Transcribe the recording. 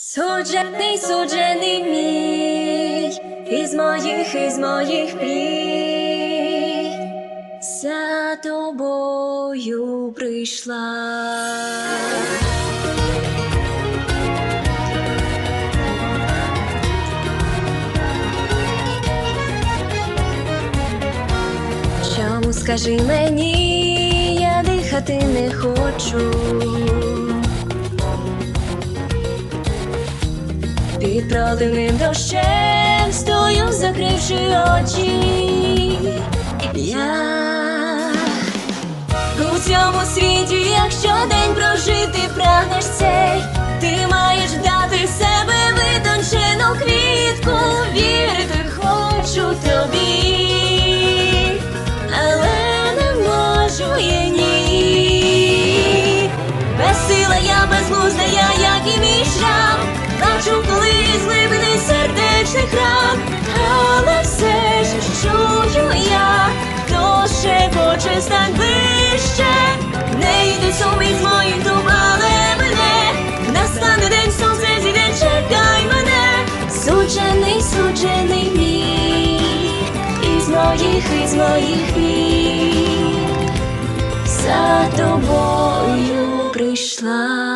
Суджений, суджений мій, із моїх, із моїх мрій, за тобою прийшла. Чому скажи мені, я дихати не хочу. Під проливним дощем стою, закривши очі. Я у цьому світі, якщо день прожити прагнеш цей, ти маєш дати в себе витончену квітку, вірити хочу тобі, але не можу я ні. Безсила я, безглузда я, як і мій шрам чую я, хто ще хоче стань ближче, не йди сум із моїх дум, мене. Настане день сонце зійде, чекай мене, суджений, суджений мій, із моїх, із моїх ніг за тобою прийшла.